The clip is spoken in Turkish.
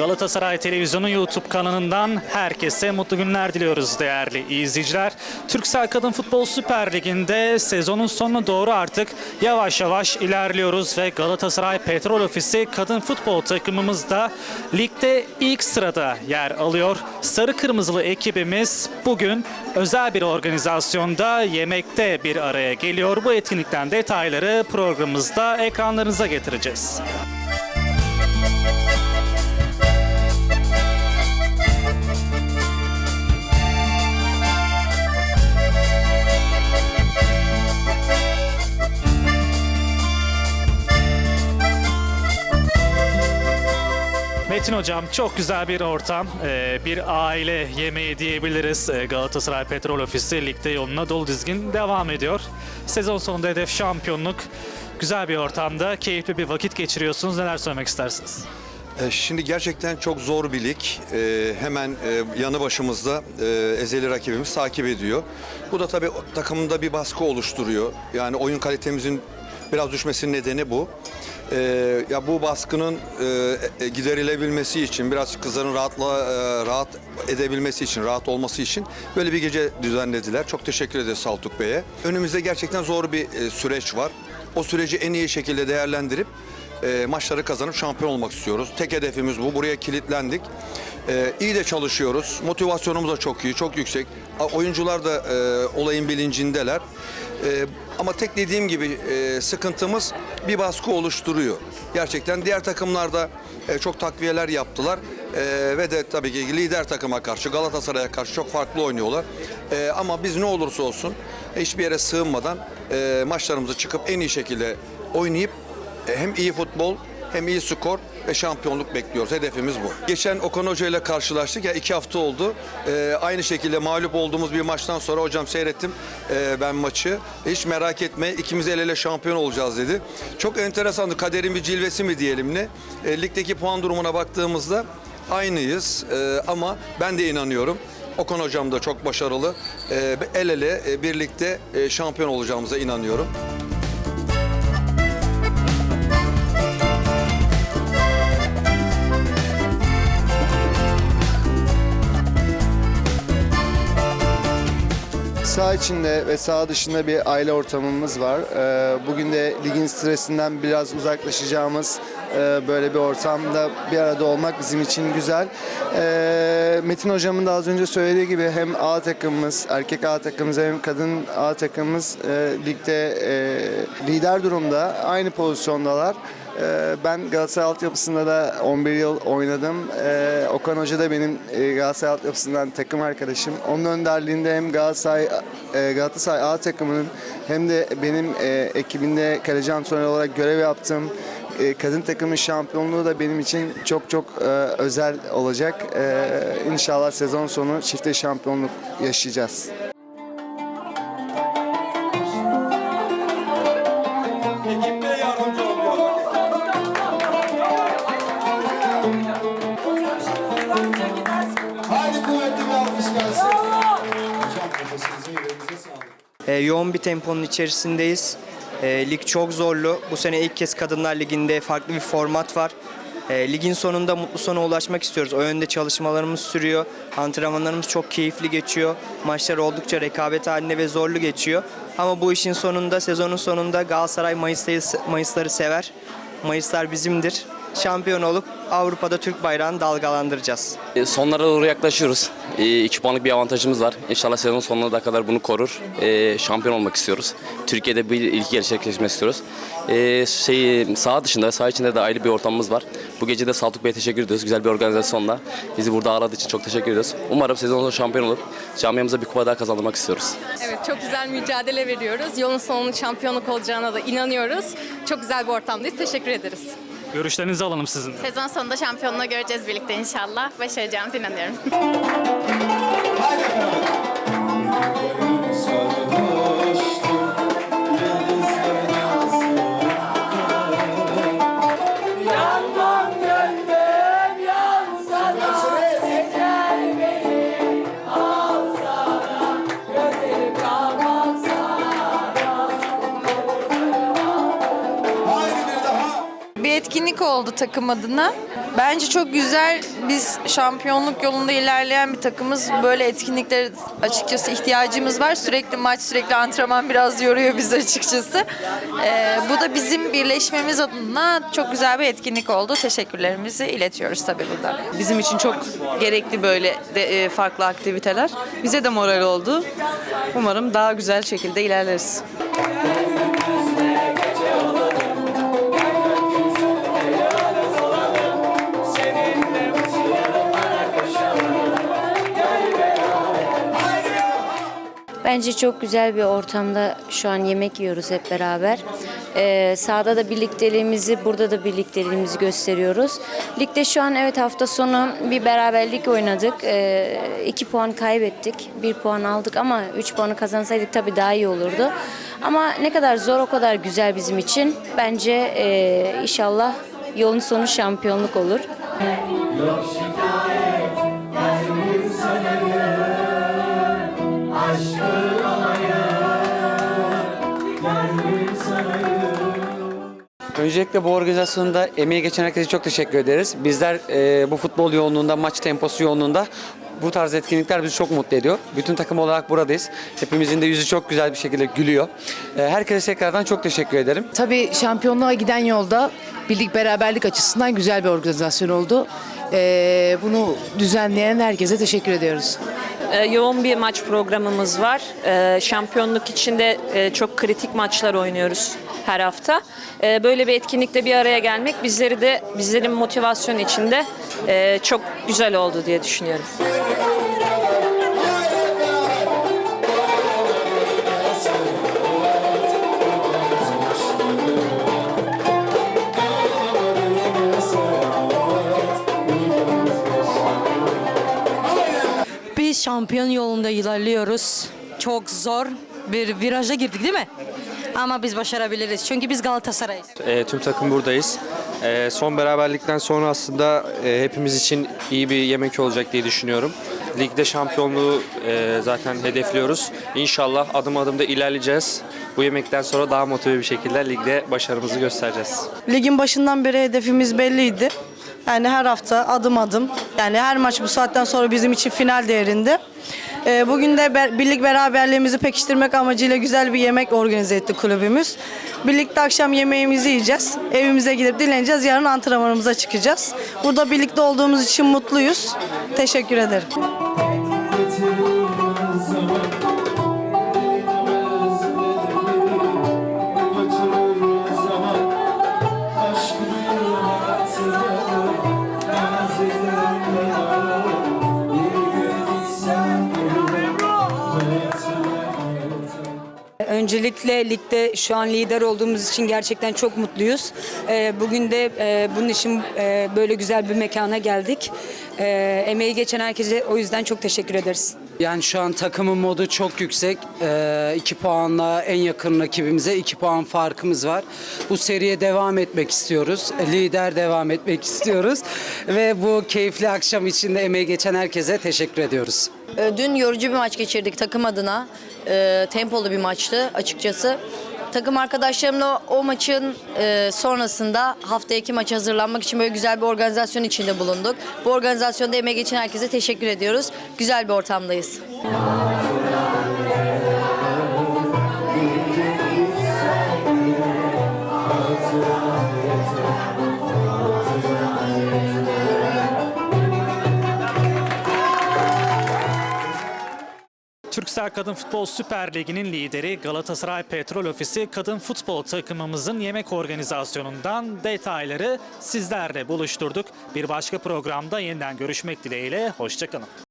Galatasaray Televizyonu YouTube kanalından herkese mutlu günler diliyoruz değerli izleyiciler. Türksel Kadın Futbol Süper Ligi'nde sezonun sonuna doğru artık yavaş yavaş ilerliyoruz ve Galatasaray Petrol Ofisi kadın futbol takımımız da ligde ilk sırada yer alıyor. Sarı Kırmızılı ekibimiz bugün özel bir organizasyonda yemekte bir araya geliyor. Bu etkinlikten detayları programımızda ekranlarınıza getireceğiz. Metin Hocam çok güzel bir ortam, Ee, bir aile yemeği diyebiliriz. Ee, Galatasaray Petrol Ofisi ligde yoluna dolu dizgin devam ediyor. Sezon sonunda hedef şampiyonluk. Güzel bir ortamda keyifli bir vakit geçiriyorsunuz. Neler söylemek istersiniz? E, Şimdi gerçekten çok zor bir lig. Hemen e, yanı başımızda e, ezeli rakibimiz takip ediyor. Bu da tabii takımında bir baskı oluşturuyor. Yani oyun kalitemizin biraz düşmesinin nedeni bu. E, ya bu baskının e, e, giderilebilmesi için, biraz kızların rahatla e, rahat edebilmesi için, rahat olması için böyle bir gece düzenlediler. Çok teşekkür ederiz Saltuk Bey'e. Önümüzde gerçekten zor bir e, süreç var. O süreci en iyi şekilde değerlendirip e, maçları kazanıp şampiyon olmak istiyoruz. Tek hedefimiz bu. Buraya kilitlendik. E, iyi de çalışıyoruz. Motivasyonumuz da çok iyi, çok yüksek. A- Oyuncular da e, olayın bilincindeler. E, ama tek dediğim gibi e, sıkıntımız bir baskı oluşturuyor. Gerçekten diğer takımlarda e, çok takviyeler yaptılar. E, ve de tabii ki lider takıma karşı, Galatasaray'a karşı çok farklı oynuyorlar. E, ama biz ne olursa olsun hiçbir yere sığınmadan e, maçlarımızı çıkıp en iyi şekilde oynayıp e, hem iyi futbol hem iyi skor ve şampiyonluk bekliyoruz. Hedefimiz bu. Geçen Okan Hoca ile karşılaştık. Ya iki hafta oldu. E, aynı şekilde mağlup olduğumuz bir maçtan sonra hocam seyrettim e, ben maçı. Hiç merak etme ikimiz el ele şampiyon olacağız dedi. Çok enteresandı. Kaderin bir cilvesi mi diyelim ne? E, ligdeki puan durumuna baktığımızda aynıyız. E, ama ben de inanıyorum. Okan hocam da çok başarılı. E, el ele e, birlikte e, şampiyon olacağımıza inanıyorum. Sağ içinde ve sağ dışında bir aile ortamımız var. Ee, Bugün de ligin stresinden biraz uzaklaşacağımız e, böyle bir ortamda bir arada olmak bizim için güzel. Ee, Metin hocamın da az önce söylediği gibi hem A takımımız, erkek A takımımız hem kadın A takımımız e, ligde e, lider durumda. Aynı pozisyondalar. Ee, Ben Galatasaray altyapısında da 11 yıl oynadım. Ee, Okan Hoca da benim e, Galatasaray altyapısından takım arkadaşım. Onun önderliğinde hem Galatasaray, e, Galatasaray A takımının hem de benim e, ekibinde kaleci antrenör olarak görev yaptığım kadın takımın şampiyonluğu da benim için çok çok özel olacak. İnşallah sezon sonu çifte şampiyonluk yaşayacağız. E, yoğun bir temponun içerisindeyiz. E, lig çok zorlu. Bu sene ilk kez Kadınlar Ligi'nde farklı bir format var. E, ligin sonunda mutlu sona ulaşmak istiyoruz. O yönde çalışmalarımız sürüyor. Antrenmanlarımız çok keyifli geçiyor. Maçlar oldukça rekabet halinde ve zorlu geçiyor. Ama bu işin sonunda, sezonun sonunda Galatasaray Mayıs'ları, Mayıs'ları sever. Mayıslar bizimdir. Şampiyon olup Avrupa'da Türk bayrağını dalgalandıracağız. E, Sonlara doğru yaklaşıyoruz. 2 puanlık bir avantajımız var. İnşallah sezon sonuna da kadar bunu korur. E, şampiyon olmak istiyoruz. Türkiye'de bir ilk gerçekleşmek istiyoruz. E, şey, sağ dışında, sağ içinde de ayrı bir ortamımız var. Bu gece de Saltuk Bey'e teşekkür ediyoruz. Güzel bir organizasyonla. Bizi burada ağırladığı için çok teşekkür ediyoruz. Umarım sezon sonu şampiyon olup camiamıza bir kupa daha kazandırmak istiyoruz. Evet çok güzel mücadele veriyoruz. Yolun sonunun şampiyonluk olacağına da inanıyoruz. Çok güzel bir ortamdayız. Teşekkür ederiz. Görüşlerinizi alalım sizin. Sezon sonunda şampiyonluğu göreceğiz birlikte inşallah. Başaracağımıza inanıyorum. Haydi. Bir etkinlik oldu takım adına. Bence çok güzel. Biz şampiyonluk yolunda ilerleyen bir takımız. Böyle etkinliklere açıkçası ihtiyacımız var. Sürekli maç, sürekli antrenman biraz yoruyor bizi açıkçası. Ee, bu da bizim birleşmemiz adına çok güzel bir etkinlik oldu. Teşekkürlerimizi iletiyoruz tabii buradan. Bizim için çok gerekli böyle de, e, farklı aktiviteler. Bize de moral oldu. Umarım daha güzel şekilde ilerleriz. Bence çok güzel bir ortamda şu an yemek yiyoruz hep beraber. Ee, sahada da birlikteliğimizi, burada da birlikteliğimizi gösteriyoruz. Ligde şu an evet hafta sonu bir beraberlik oynadık. Ee, iki puan kaybettik, bir puan aldık ama üç puanı kazansaydık tabii daha iyi olurdu. Ama ne kadar zor o kadar güzel bizim için. Bence e, inşallah yolun sonu şampiyonluk olur. Öncelikle bu organizasyonda emeği geçen herkese çok teşekkür ederiz. Bizler e, bu futbol yoğunluğunda, maç temposu yoğunluğunda bu tarz etkinlikler bizi çok mutlu ediyor. Bütün takım olarak buradayız. Hepimizin de yüzü çok güzel bir şekilde gülüyor. E, herkese tekrardan çok teşekkür ederim. Tabii şampiyonluğa giden yolda birlik beraberlik açısından güzel bir organizasyon oldu. Ee, bunu düzenleyen herkese teşekkür ediyoruz. Ee, yoğun bir maç programımız var. Ee, şampiyonluk için de e, çok kritik maçlar oynuyoruz her hafta. Ee, böyle bir etkinlikte bir araya gelmek bizleri de bizlerin motivasyon içinde e, çok güzel oldu diye düşünüyorum. Biz şampiyon yolunda ilerliyoruz. Çok zor bir viraja girdik değil mi? Ama biz başarabiliriz. Çünkü biz Galatasaray'ız. E, tüm takım buradayız. E, son beraberlikten sonra aslında e, hepimiz için iyi bir yemek olacak diye düşünüyorum. Ligde şampiyonluğu e, zaten hedefliyoruz. İnşallah adım adım da ilerleyeceğiz. Bu yemekten sonra daha motive bir şekilde ligde başarımızı göstereceğiz. Ligin başından beri hedefimiz belliydi. Yani her hafta adım adım. Yani her maç bu saatten sonra bizim için final değerinde. Ee, bugün de birlik beraberliğimizi pekiştirmek amacıyla güzel bir yemek organize etti kulübümüz. Birlikte akşam yemeğimizi yiyeceğiz. Evimize gidip dinleneceğiz. Yarın antrenmanımıza çıkacağız. Burada birlikte olduğumuz için mutluyuz. Teşekkür ederim. Öncelikle ligde şu an lider olduğumuz için gerçekten çok mutluyuz. Ee, Bugün de e, bunun için e, böyle güzel bir mekana geldik. Ee, Emeği geçen herkese o yüzden çok teşekkür ederiz. Yani şu an takımın modu çok yüksek. 2 puanla en yakın rakibimize 2 puan farkımız var. Bu seriye devam etmek istiyoruz. Lider devam etmek istiyoruz. Ve bu keyifli akşam içinde emeği geçen herkese teşekkür ediyoruz. Ee, Dün yorucu bir maç geçirdik takım adına. Ee, tempolu bir maçtı açıkçası. Takım arkadaşlarımla o maçın e, sonrasında haftaki maça hazırlanmak için böyle güzel bir organizasyon içinde bulunduk. Bu organizasyonda emeği geçen herkese teşekkür ediyoruz. Güzel bir ortamdayız. Türksel Kadın Futbol Süper Ligi'nin lideri Galatasaray Petrol Ofisi kadın futbol takımımızın yemek organizasyonundan detayları sizlerle buluşturduk. Bir başka programda yeniden görüşmek dileğiyle, hoşçakalın.